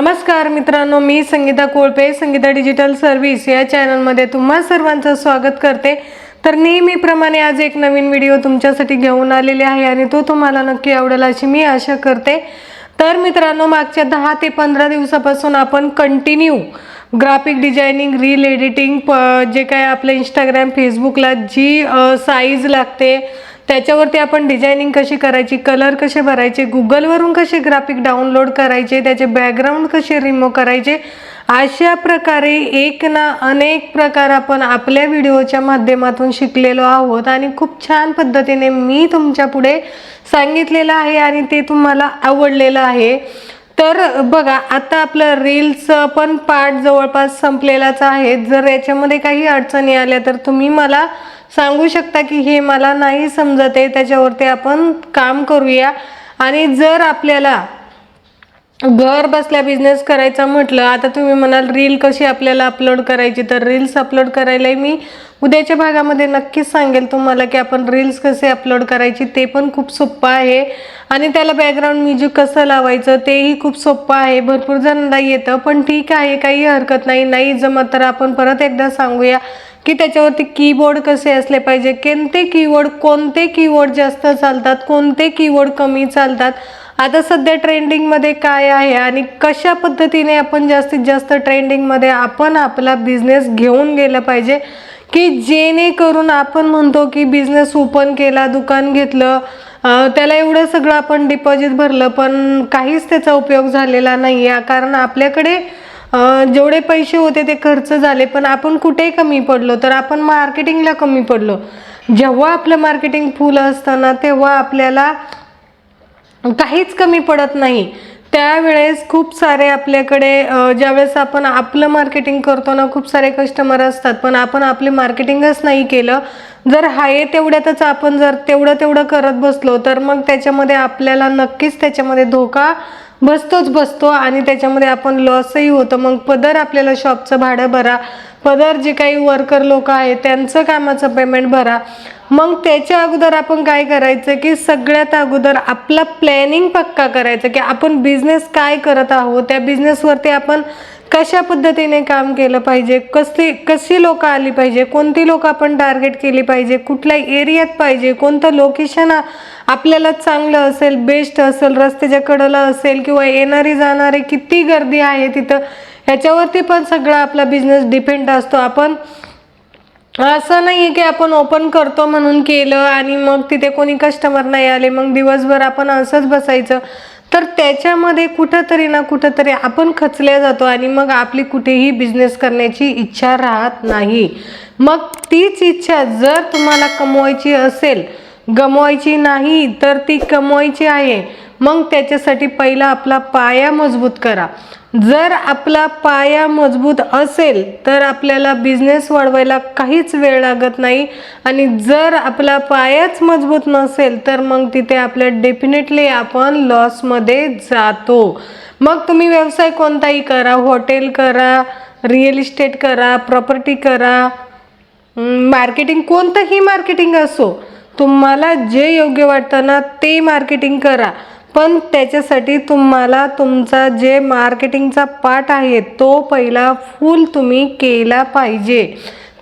नमस्कार मित्रांनो मी संगीता कोळपे संगीता डिजिटल सर्व्हिस या चॅनलमध्ये तुम्हा सर्वांचं स्वागत करते. तर नेहमीप्रमाणे आज एक नवीन व्हिडिओ तुमच्यासाठी घेऊन आलेले आहे आणि तो तुम्हाला नक्की आवडेल अशी मी आशा करते. तर मित्रांनो मागच्या दहा ते पंधरा दिवसापासून आपण continue graphic designing reel editing प जे काय आपलं इंस्टाग्राम फेसबुकला जी साईज लागते त्याच्यावरती आपण डिझायनिंग कशी करायची कलर कसे भरायचे गुगलवरून कसे ग्राफिक डाउनलोड करायचे त्याचे बॅकग्राऊंड कसे रिमूव्ह करायचे अशा प्रकारे एक ना अनेक प्रकार आपण आपल्या व्हिडिओच्या माध्यमातून शिकलेलो आहोत आणि खूप छान पद्धतीने मी तुमच्यापुढे सांगितलेलं आहे आणि ते तुम्हाला आवडलेलं आहे. तर बघा आता आपलं रील्सचं पण पार्ट जवळपास संपलेलाच आहे. जर याच्यामध्ये काही अडचणी आल्या तर तुम्ही मला सांगू शकता की हे मला नाही समजत आहे. त्याच्यावरती आपण काम करूया. आणि जर आपल्याला घर बसल्या बिझनेस करायचा म्हटलं आता तुम्ही म्हणाल रील कशी आपल्याला अपलोड करायची तर रील्स अपलोड करायलाही मी उद्याच्या भागामध्ये नक्कीच सांगेल तुम्हाला की आपण रील्स कसे अपलोड करायची ते पण खूप सोपं आहे. आणि त्याला बॅकग्राऊंड म्युझिक कसं लावायचं तेही खूप सोपं आहे. भरपूर जणांना येतं पण ठीक आहे काही हरकत नाही. नाही जमत तर आपण परत एकदा सांगूया. की त्याच्यावरती कीबोर्ड कसे असले पाहिजे कोणते कीबोर्ड कोणते कीबोर्ड जास्त चालतात कोणते कीबोर्ड कमी चालतात आता सध्या ट्रेंडिंगमध्ये काय आहे आणि कशा पद्धतीने आपण जास्तीत जास्त ट्रेंडिंगमध्ये आपण आपला बिझनेस घेऊन गेलं पाहिजे की जेणेकरून आपण म्हणतो की बिझनेस ओपन केला दुकान घेतलं त्याला एवढं सगळं आपण डिपॉझिट भरलं पण काहीच त्याचा उपयोग झालेला नाही आहे कारण आपल्याकडे जेवढे पैसे होते ते खर्च झाले पण आपण कुठे कमी पडलो तर आपण मार्केटिंगला कमी पडलो. जेव्हा आपलं मार्केटिंग फुल असताना तेव्हा आपल्याला काहीच कमी पडत नाही. त्यावेळेस खूप सारे आपल्याकडे ज्यावेळेस आपण आपलं मार्केटिंग करतो ना खूप सारे कस्टमर असतात. पण आपण आपले मार्केटिंगच नाही केलं. जर आहे तेवढ्यातच आपण जर तेवढं तेवढं करत बसलो तर मग त्याच्यामध्ये आपल्याला नक्कीच त्याच्यामध्ये धोका बसतोच बसतो आणि त्याच्यामध्ये आपण लॉसही होतं. मग पदर आपल्याला शॉपचं भाडं भरा. पदर जे काही वर्कर लोक आहेत त्यांचं कामाचं पेमेंट भरा. मग त्याच्या अगोदर आपण काय करायचं की सगळ्यात अगोदर आपला प्लॅनिंग पक्का करायचं की आपण बिझनेस काय करत आहोत त्या बिझनेसवरती आपण कशा पद्धतीने काम केलं पाहिजे कसली कशी लोक आली पाहिजे कोणती लोक आपण टार्गेट केली पाहिजे कुठल्या एरियात पाहिजे कोणतं लोकेशन आपल्याला चांगलं असेल बेस्ट असेल रस्त्याच्या कडेला असेल किंवा येणारी जाणारी किती गर्दी आहे तिथं ह्याच्यावरती पण सगळा आपला बिझनेस डिपेंड असतो. आपण असं नाही आहे की आपण ओपन करतो म्हणून केलं आणि मग तिथे कोणी कस्टमर नाही आले मग दिवसभर आपण असंच बसायचं. तर त्याच्यामध्ये कुठंतरी ना कुठंतरी आपण खचल्या जातो आणि मग आपली कुठेही बिझनेस करण्याची इच्छा राहत नाही. मग तीच इच्छा जर तुम्हाला कमवायची असेल गमवायची नाही तर ती कमवायची आहे. मग त्याच्यासाठी पहिला आपला पाया मजबूत करा. जर आपला पाया मजबूत असेल तर आपल्याला बिझनेस वाढवायला काहीच वेळ लागत नाही. आणि जर आपला पायाच मजबूत नसेल तर मग तिथे आपल्या डेफिनेटली आपण लॉसमध्ये जातो. मग तुम्ही व्यवसाय कोणताही करा हॉटेल करा रिअल इस्टेट करा प्रॉपर्टी करा मार्केटिंग कोणतंही मार्केटिंग असो तुम्हाला जे योग्य वाटतं ना ते मार्केटिंग करा. पण त्याच्यासाठी तुम्हाला तुमचा जे मार्केटिंगचा पार्ट आहे तो पहिला फुल तुम्ही केला पाहिजे.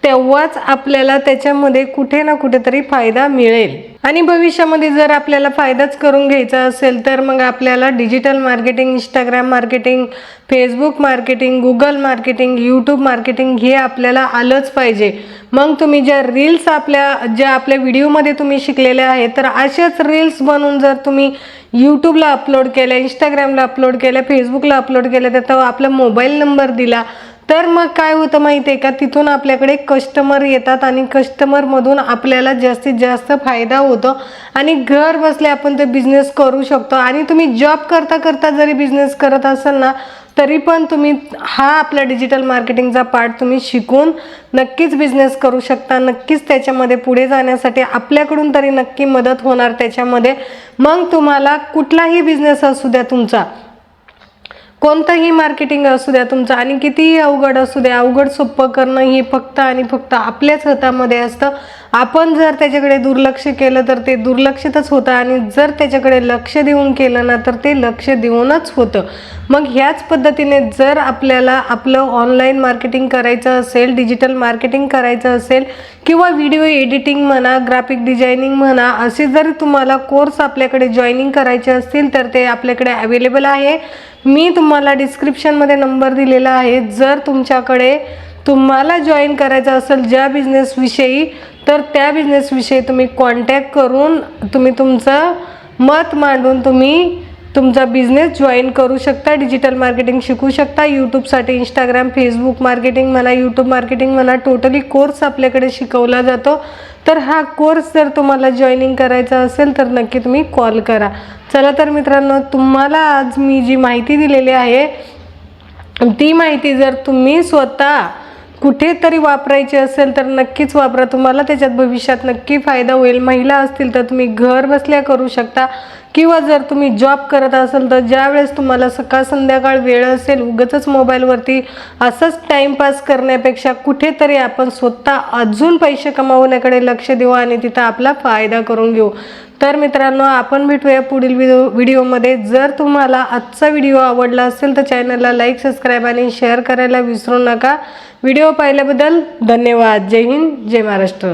तेव्हाच आपल्याला त्याच्यामध्ये कुठे ना कुठेतरी फायदा मिळेल. आणि भविष्यामध्ये जर आपल्याला फायदाच करून घ्यायचा असेल तर मग आपल्याला digital marketing Instagram marketing Facebook marketing Google marketing YouTube marketing हे आपल्याला आलंच पाहिजे. मग तुम्ही ज्या रील्स आपल्या ज्या आपल्या व्हिडिओमध्ये तुम्ही शिकलेल्या आहेत तर अशाच रील्स बनवून जर तुम्ही यूट्यूबला अपलोड केल्या इंस्टाग्रामला अपलोड केल्या फेसबुकला अपलोड केल्या तर आपला मोबाईल नंबर दिला. तर मग काय होतं माहिती आहे का? तिथून आपल्याकडे कस्टमर येतात आणि कस्टमरमधून आपल्याला जास्तीत जास्त फायदा होतो. आणि घर बसल्या आपण ते बिझनेस करू शकतो. आणि तुम्ही जॉब करता करता जरी बिझनेस करत असाल ना तरी पण तुम्ही हा आपला डिजिटल मार्केटिंगचा पार्ट तुम्ही शिकून नक्कीच बिझनेस करू शकता. नक्कीच त्याच्यामध्ये पुढे जाण्यासाठी आपल्याकडून तरी नक्की मदत होणार त्याच्यामध्ये. मग तुम्हाला कुठलाही बिझनेस असू द्या तुमचा कोणतंही मार्केटिंग असू द्या तुमचं आणि कितीही अवघड असू द्या अवघड सोपं करणं ही फक्त आणि फक्त आपल्याच हातामध्ये असतं. आपण जर त्याच्याकडे दुर्लक्ष केलं तर ते दुर्लक्षितच होतं आणि जर त्याच्याकडे लक्ष देऊन केलं ना तर ते लक्ष देऊनच होतं. मग ह्याच पद्धतीने जर आपल्याला आपलं ऑनलाईन मार्केटिंग करायचं असेल डिजिटल मार्केटिंग करायचं असेल किंवा व्हिडिओ एडिटिंग म्हणा ग्राफिक डिझायनिंग म्हणा असे जर तुम्हाला कोर्स आपल्याकडे जॉईनिंग करायचे असतील तर ते आपल्याकडे अवेलेबल आहे. मी तुम्हाला डिस्क्रिप्शनमध्ये नंबर दिलेला आहे. जर तुमच्याकडे तुम्हाला जॉईन करायचं असेल ज्या बिझनेसविषयी तर त्या बिझनेसविषयी तुम्ही कॉन्टॅक्ट करून तुम्ही तुमचं मत मांडून तुम्ही तुमचा बिझनेस जॉईन करू शकता डिजिटल मार्केटिंग शिकू शकता. यूट्यूबसाठी इंस्टाग्राम फेसबुक मार्केटिंग म्हणा यूट्यूब मार्केटिंग म्हणा टोटली कोर्स आपल्याकडे शिकवला जातो. तर हा कोर्स जर तुम्हाला जॉईनिंग करायचा असेल तर नक्की तुम्ही कॉल करा. चला तर मित्रांनो तुम्हाला आज मी जी माहिती दिलेली आहे ती माहिती जर तुम्ही स्वतः कुठेतरी वापरायचे असेल तर नक्कीच वापरा. तुम्हाला त्याच्यात भविष्यात नक्की फायदा होईल. महिला असतील तर तुम्ही घर बसल्या करू शकता. किंवा जर तुम्ही जॉब करत असाल तर ज्यावेळेस तुम्हाला सकाळ संध्याकाळ वेळ असेल उगतच मोबाईलवरती असंच टाईमपास करण्यापेक्षा कुठेतरी आपण स्वतः अजून पैसे कमावण्याकडे लक्ष देऊ आणि तिथं आपला फायदा करून घेऊ. तर मित्रांनो आपण भेटूया पुढील व्हिडिओ व्हिडिओमध्ये जर तुम्हाला आजचा व्हिडिओ आवडला असेल तर चॅनलला लाईक सबस्क्राईब आणि शेअर करायला विसरू नका. व्हिडिओ पाहिल्याबद्दल धन्यवाद. जय हिंद जय महाराष्ट्र.